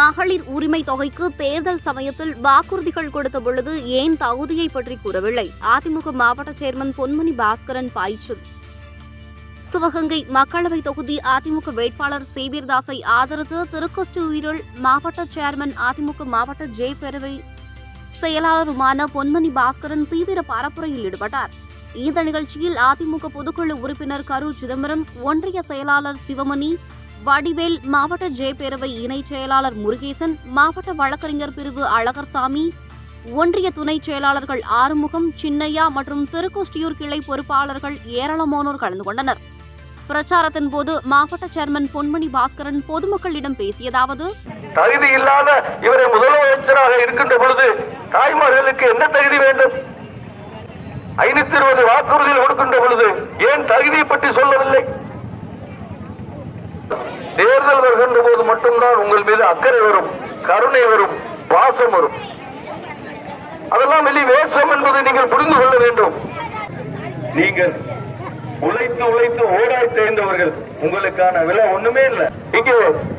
மகளிர் உரிமை தொகைக்கு தேர்தல் சமயத்தில் வாக்குறுதிகள் கொடுத்த பொழுது ஏன் தகுதியை பற்றி கூறவில்லை? அதிமுக மாவட்ட சேர்மன் பொன்மணி பாஸ்கரன் பாய்ச்சல் சிவகங்கை மக்களவை தொகுதி அதிமுக வேட்பாளர் சேவியர்தாஸை ஆதரித்து திருக்கொஸ்டூரில் மாவட்ட சேர்மன் அதிமுக மாவட்ட ஜே பேரவை செயலாளருமான பொன்மணி பாஸ்கரன் தீவிர பரப்புரையில் ஈடுபட்டார். இந்த நிகழ்ச்சியில் அதிமுக பொதுக்குழு உறுப்பினர் கரு சிதம்பரம் ஒன்றிய செயலாளர் சிவமணி வடிவேல் மாவட்ட ஜே பேரவை இணைச் செயலாளர் முருகேசன் மாவட்ட வழக்கறிஞர் பிரிவு அழகர்சாமி ஒன்றிய துணை செயலாளர்கள் ஆறுமுகம் சின்னையா மற்றும் திருக்கோஷ்டியூர் கிளை பொறுப்பாளர்கள் ஏராளமானோர் கலந்து கொண்டனர். பிரச்சாரத்தின் போது மாவட்ட சேர்மன் பொன்மணி பாஸ்கரன் பொதுமக்களிடம் பேசியதாவது தகுதி இல்லாத இவரை முதலமைச்சராக இருக்கின்ற பொழுது தாய்மார்களுக்கு என்ன தகுதி வேண்டும்? ஐநூத்தி இருபது வாக்குறுதிகள் கொடுக்கின்ற பொழுது ஏன் தகுதியை பற்றி சொல்லவில்லை? தேர்தல் வருகின்ற போது மட்டும்தான் உங்கள் மீது அக்கறை வரும் கருணை வரும் பாசம் வரும். அதெல்லாம் வெளி வேஷம் என்பதை நீங்கள் புரிந்து கொள்ள வேண்டும். நீங்கள் உழைத்து உழைத்து ஓடாய் தேர்ந்தவர்கள் உங்களுக்கான விலை ஒண்ணுமே இல்லை. இங்கே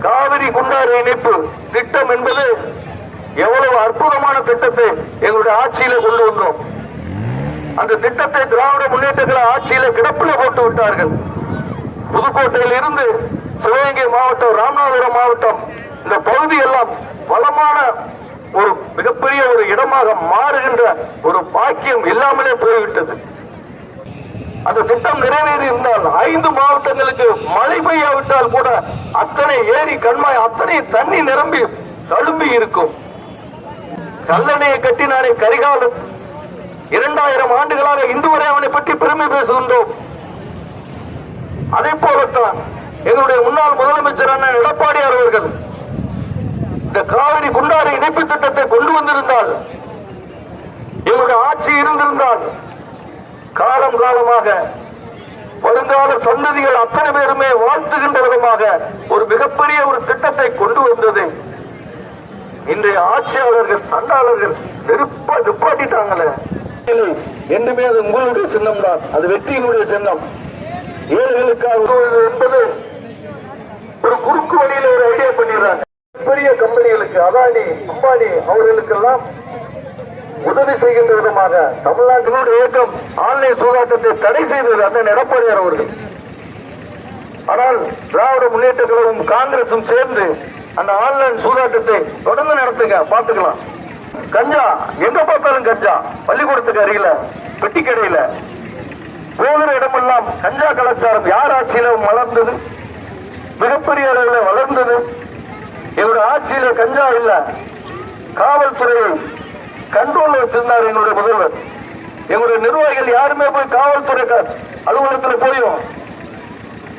காவிரி குண்டாறு இணைப்பு திட்டம் என்பது எவ்வளவு அற்புதமான திட்டத்தை எங்களுடைய ஆட்சியில கொண்டு வந்தோம். அந்த திட்டத்தை திராவிட முன்னேற்ற கழக ஆட்சியில கிடப்பில போட்டு விட்டார்கள். புதுக்கோட்டையில் இருந்து சிவகங்கை மாவட்டம் ராமநாதபுரம் மாவட்டம் இந்த பகுதி எல்லாம் வளமான ஒரு மிகப்பெரிய ஒரு இடமாக மாறுகின்ற ஒரு பாக்கியம் இல்லாமலே போய்விட்டது. அந்த திட்டம் நிறைவேறி இருந்தால் ஐந்து மாவட்டங்களுக்கு மழை பெய்யாவிட்டால் கூட அத்தனை ஏரி கண்மாய் அத்தனை தண்ணி நிரம்பி தழும்பி இருக்கும். கல்லணையை கட்டினாரே கரிகாலன் இரண்டாயிரம் ஆண்டுகளாக இன்று வரை அவனை பற்றி பெருமை பேசுகின்றோம். அதே போலத்தான் எங்களுடைய முன்னாள் முதலமைச்சரான எடப்பாடியார் அவர்கள் இந்த காவிரி குண்டாறு இணைப்பு திட்டத்தை கொண்டு வந்திருந்தால் எங்களுடைய ஆட்சி இருந்திருந்தால் காலம் காலமாக வருங்கால சந்ததிகள் அத்தனை பேருமே வாழ்த்துகின்ற விதமாக ஒரு மிகப்பெரிய ஒரு திட்டத்தை கொண்டு வந்தது. இன்றைய ஆட்சியாளர்கள் சண்டாளர்கள் நெருப்பா நிப்பாட்டிட்டாங்களே. என்றுமே அது உங்களுடைய சின்னம் தான் அது வெற்றியினுடைய சின்னம். ஏழைகளுக்காக அதானி அம்பானி அவர்களுக்கெல்லாம் உதவி செய்கின்ற விதமாக தமிழ்நாட்டினுடைய இயக்கம் ஆன்லைன் சூதாட்டத்தை தடை செய்தது அண்ணன் எடப்பாடியார் அவர்கள். ஆனால் திராவிட முன்னேற்ற கழகம் காங்கிரசும் சேர்ந்து அந்த ஆன்லைன் சூதாட்டத்தை தொடர்ந்து நடத்துங்க பாத்துக்கலாம் கஞ்சா எங்க பார்த்தாலும் கஞ்சா. பள்ளிக்கூடத்துக்கு அருகில பெட்டி கடையில போகிற இடமெல்லாம் கஞ்சா கலாச்சாரம் யார் ஆட்சியில வளர்ந்தது மிகப்பெரிய அளவில் வளர்ந்தது? இவருடைய ஆட்சியில கஞ்சா இல்ல. காவல்துறையை கண்ட்ரோல்ல வச்சிருந்தார் எங்களுடைய முதல்வர். எங்களுடைய நிர்வாகிகள் யாருமே போய் காவல்துறை க- போயும்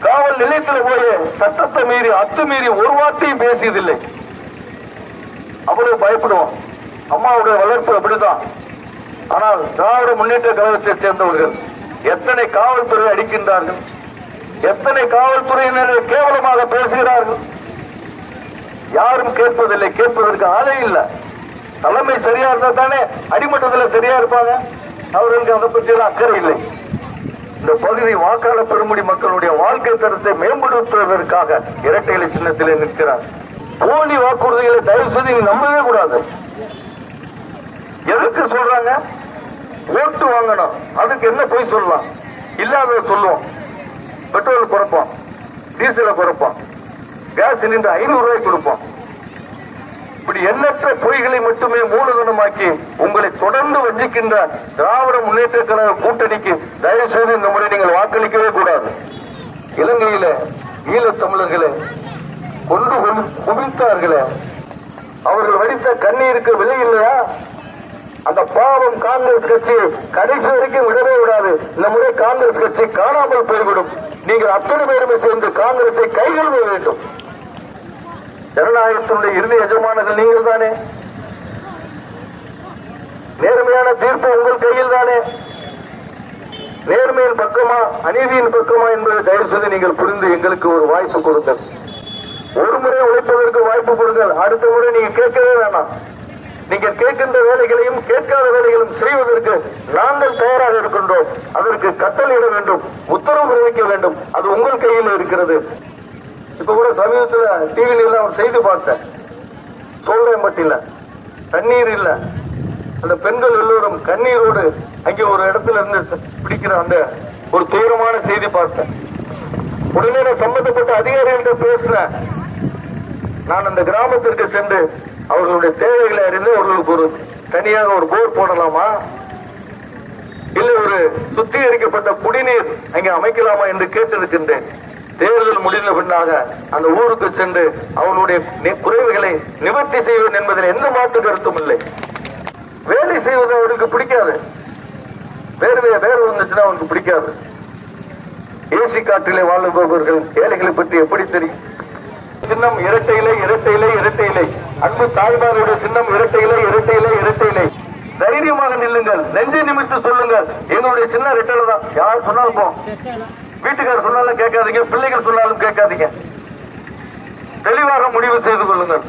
காவல் நிலையத்தில் போய் சட்டத்தை மீறி அத்துமீறி ஒரு வார்த்தையும் பேசியதில்லை. அவ்வளவு பயப்படுவோம். அம்மாவுடைய வளர்ப்பு அப்படிதான் ஆனால் திராவிட முன்னேற்ற கழகத்தை சேர்ந்தவர்கள் எத்தனை காவல்துறை அடிக்கின்றார்கள்? எத்தனை காவல்துறையினர் கேவலமாக பேசுகிறார்கள்? யாரும் கேட்பதில்லை கேட்பதற்கு ஆளே இல்லை. தலைமை சரியா இருந்தா தானே அடிமட்டத்தில் சரியா இருப்பாங்க? அவர்களுக்கு அதை பற்றி அக்கறை இல்லை. இந்த பகுதி வாக்காளர் பெருமுடி மக்களுடைய வாழ்க்கை தரத்தை மேம்படுத்துவதற்காக இரட்டைகளை சின்னத்தில் சின்னத்திலே நிற்கிறார். போலி வாக்குறுதிகளை தயவு செய்து நம்பவே கூடாது. எதுக்கு சொல்றாங்க? ஓட்டு வாங்கணும். அதுக்கு என்ன போய் சொல்லலாம்? இல்லாத சொல்லுவோம். பெட்ரோல் குறைப்போம். டீசலை குறைப்போம். கேஸ் சிலிண்டர் ஐநூறு ரூபாய் கொடுப்போம். இப்படி எண்ணற்ற பொய்களை மட்டுமே மூலதனமாக்கி உங்களை தொடர்ந்து வஞ்சிக்கின்ற திராவிட முன்னேற்ற கழக கூட்டணிக்கு தயவு செய்து இந்த முறை நீங்கள் வாக்களிக்கவே கூடாது. இலங்கையில ஈழத்தமிழர்களை கொண்டு குவித்தார்களே. அவர்கள் வடித்த கண்ணீருக்கு விலை இல்லையா? அந்த பாவம் காங்கிரஸ் கட்சி கடைசி வரைக்கும் விடவே விடாது. இந்த முறை காங்கிரஸ் கட்சி காணாமல் போய்விடும். நீங்கள் அத்தனை பேருமே சேர்ந்து காங்கிரஸை கைகழுவ வேண்டும். ஜனநாயகத்தினுடைய இறுதி எஜமானர்கள் நீங்கள் தானே நேர்மையான தீர்ப்பு உங்கள் கையில் தானே நேர்மையின் பக்கமா அநீதியின் பக்கமா என்பதை தயவு செய்து நீங்கள் புரிந்து எங்களுக்கு ஒரு வாய்ப்பு கொடுங்கள். ஒரு முறை உழைப்பதற்கு வாய்ப்பு கொடுங்கள். அடுத்த முறை நீங்க கேட்கவே வேணாம். நீங்கள் கேட்கின்ற வேலைகளையும் கேட்காத வேலைகளும் செய்வதற்கு நாங்கள் தயாராக இருக்கின்றோம். அதற்கு கட்டளையிட வேண்டும் உத்தரவு பிறப்பிக்க வேண்டும். அது உங்கள் கையில் இருக்கிறது. இப்ப கூட சமீபத்துல டிவியில் எல்லாம் ஒரு செய்தி பார்த்தேன். சொல்றேன் மட்டும் இல்லை தண்ணீர் இல்லை. அந்த பெண்கள் எல்லோரும் கண்ணீரோடு அங்கே ஒரு இடத்துல இருந்து பிடிக்கிற அந்த ஒரு துயரமான செய்தி பார்த்தேன். உடனே நான் சம்பந்தப்பட்ட அதிகாரிகள்கிட்ட பேசுறேன் நான் அந்த கிராமத்திற்கு சென்று அவர்களுடைய தேவைகளை அறிந்து அவர்களுக்கு ஒரு தனியாக ஒரு போர் போடலாமா? இல்லை ஒரு சுத்திகரிக்கப்பட்ட குடிநீர் அங்கே அமைக்கலாமா என்று கேட்டிருக்கின்றேன். தேர்தல் முடிந்த பின்னாக அந்த ஊருக்கு சென்று அவனுடைய குறைவுகளை நிவர்த்தி செய்வது என்பதில் எந்த மாற்று கருத்தும் இல்லை. வேலை செய்வது அவனுக்கு பிடிக்காது. வேறு வேர்வை வந்துச்சுன்னா அவனுக்கு பிடிக்காது. ஏசி காற்றிலே வாழ்பவர்கள் ஏழைகளை பற்றி எப்படி தெரியும்? சின்னம் இரட்டை இலை இரட்டை இலை இரட்டை இலை அன்பு தாய்மாருடைய சின்னம் இரட்டை இலை இரட்டை இலை இரட்டை இலை தைரியமாக நில்லுங்கள். நெஞ்சை நிமித்து சொல்லுங்கள். எங்களுடைய சின்ன ரெட்டலை தான். யார் சொன்னாலும் போ. வீட்டுக்காரர் சொன்னாலும் கேட்காதீங்க பிள்ளைகள் சொன்னாலும் கேட்காதீங்க. தெளிவாக முடிவு செய்து கொள்ளுங்கள்.